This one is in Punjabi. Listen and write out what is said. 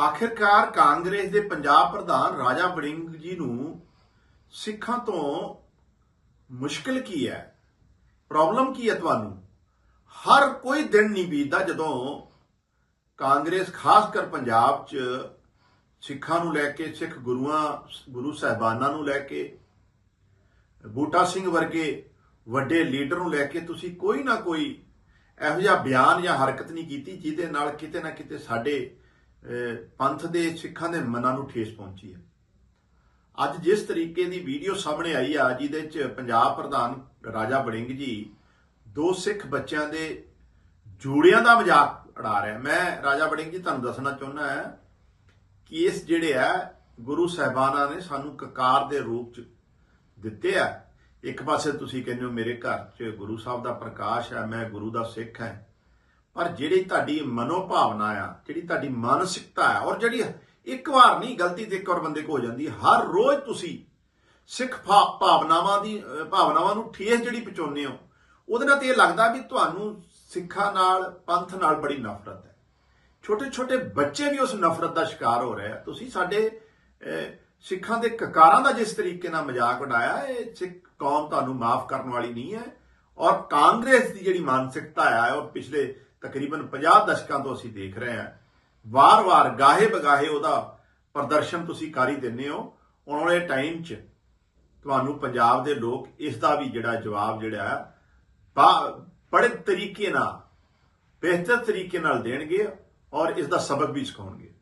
ਆਖਿਰਕਾਰ ਕਾਂਗਰਸ ਦੇ ਪੰਜਾਬ ਪ੍ਰਧਾਨ ਰਾਜਾ ਵੜਿੰਗ ਜੀ ਨੂੰ ਸਿੱਖਾਂ ਤੋਂ ਮੁਸ਼ਕਲ ਕੀ ਹੈ? ਪ੍ਰੋਬਲਮ ਕੀ ਹੈ ਤੁਹਾਨੂੰ? ਹਰ ਕੋਈ ਦਿਨ ਨਹੀਂ ਬੀਤਦਾ ਜਦੋਂ ਕਾਂਗਰਸ, ਖਾਸ ਕਰ ਪੰਜਾਬ 'ਚ, ਸਿੱਖਾਂ ਨੂੰ ਲੈ ਕੇ, ਸਿੱਖ ਗੁਰੂਆਂ, ਗੁਰੂ ਸਾਹਿਬਾਨਾਂ ਨੂੰ ਲੈ ਕੇ, ਬੂਟਾ ਸਿੰਘ ਵਰਗੇ ਵੱਡੇ ਲੀਡਰ ਨੂੰ ਲੈ ਕੇ ਤੁਸੀਂ ਕੋਈ ਨਾ ਕੋਈ ਇਹੋ ਜਿਹਾ ਬਿਆਨ ਜਾਂ ਹਰਕਤ ਨਹੀਂ ਕੀਤੀ ਜਿਹਦੇ ਨਾਲ ਕਿਤੇ ਨਾ ਕਿਤੇ ਸਾਡੇ ਪੰਥ ਦੇ ਸਿੱਖਾਂ ਦੇ ਮਨਾਂ ਨੂੰ ਠੇਸ ਪਹੁੰਚੀ ਹੈ। ਅੱਜ ਜਿਸ ਤਰੀਕੇ ਦੀ ਵੀਡੀਓ ਸਾਹਮਣੇ ਆਈ ਆ, ਜਿਹਦੇ ਚ ਪੰਜਾਬ ਪ੍ਰਧਾਨ ਰਾਜਾ ਵੜਿੰਗ ਜੀ ਦੋ ਸਿੱਖ ਬੱਚਿਆਂ ਦੇ ਜੂੜਿਆਂ ਦਾ ਮਜ਼ਾਕ ਉਡਾ ਰਿਹਾ ਮੈਂ ਰਾਜਾ ਵੜਿੰਗ ਜੀ, ਤੁਹਾਨੂੰ ਦੱਸਣਾ ਚਾਹੁੰਦਾ ਹਾਂ ਕਿ ਇਸ ਜਿਹੜੇ ਆ, ਗੁਰੂ ਸਾਹਿਬਾਨਾਂ ਨੇ ਸਾਨੂੰ ਕਕਾਰ ਦੇ ਰੂਪ ਚ ਦਿੱਤੇ ਆ। ਇੱਕ ਪਾਸੇ ਤੁਸੀਂ ਕਹਿੰਦੇ ਹੋ ਮੇਰੇ ਘਰ 'ਚ ਗੁਰੂ ਸਾਹਿਬ ਦਾ ਪ੍ਰਕਾਸ਼ ਹੈ, ਮੈਂ ਗੁਰੂ ਦਾ ਸਿੱਖ ਹਾਂ। ਪਰ ਜਿਹੜੀ ਤੁਹਾਡੀ ਮਨੋਭਾਵਨਾ ਆ ਜਿਹੜੀ ਤੁਹਾਡੀ ਮਾਨਸਿਕਤਾ ਹੈ ਔਰ ਜਿਹੜੀ ਇੱਕ ਵਾਰ ਨਹੀਂ ਗਲਤੀ ਤੇ ਇੱਕ ਵਾਰ ਬੰਦੇ ਕੋ ਹੋ ਜਾਂਦੀ ਹੈ, ਹਰ ਰੋਜ਼ ਤੁਸੀਂ ਸਿੱਖ ਭਾ- ਭਾਵਨਾਵਾਂ ਦੀ ਭਾਵਨਾਵਾਂ ਨੂੰ ਠੇਸ ਜਿਹੜੀ ਪਹੁੰਚਾਉਂਦੇ ਹੋ ਉਹਦੇ ਨਾਲ ਤੇ ਇਹ ਲੱਗਦਾ ਵੀ ਤੁਹਾਨੂੰ ਸਿੱਖਾਂ ਨਾਲ ਪੰਥ ਨਾਲ ਬੜੀ ਨਫ਼ਰਤ ਹੈ। ਛੋਟੇ ਛੋਟੇ ਬੱਚੇ ਵੀ ਉਸ ਨਫ਼ਰਤ ਦਾ ਸ਼ਿਕਾਰ ਹੋ ਰਹੇ ਆ। ਤੁਸੀਂ ਸਾਡੇ ਸਿੱਖਾਂ ਦੇ ਕਕਾਰਾਂ ਦਾ ਜਿਸ ਤਰੀਕੇ ਨਾਲ ਮਜ਼ਾਕ ਉਡਾਇਆ ਇਹ ਸਿੱਖ ਕੌਮ ਤੁਹਾਨੂੰ ਮਾਫ ਕਰਨ ਵਾਲੀ ਨਹੀਂ ਹੈ ਔਰ ਕਾਂਗਰਸ ਦੀ ਜਿਹੜੀ ਮਾਨਸਿਕਤਾ ਹੈ ਔਰ ਪਿਛਲੇ ਤਕਰੀਬਨ 50 ਦਸ਼ਕਾਂ ਤੋਂ ਅਸੀਂ ਦੇਖ ਰਹੇ ਹਾਂ। ਵਾਰ-ਵਾਰ, ਗਾਹੇ ਬਗਾਹੇ ਉਹਦਾ ਪ੍ਰਦਰਸ਼ਨ ਤੁਸੀਂ ਕਰ ਹੀ ਦਿੰਦੇ ਹੋ। ਆਉਣ ਵਾਲੇ ਟਾਈਮ 'ਚ ਤੁਹਾਨੂੰ ਪੰਜਾਬ ਦੇ ਲੋਕ ਇਸ ਦਾ ਵੀ ਜਿਹੜਾ ਜਵਾਬ ਜਿਹੜਾ ਬੜੇ ਤਰੀਕੇ ਨਾਲ, ਬਿਹਤਰ ਤਰੀਕੇ ਨਾਲ ਦੇਣਗੇ ਔਰ ਇਸ ਦਾ ਸਬਕ ਵੀ ਸਿਖਾਉਣਗੇ।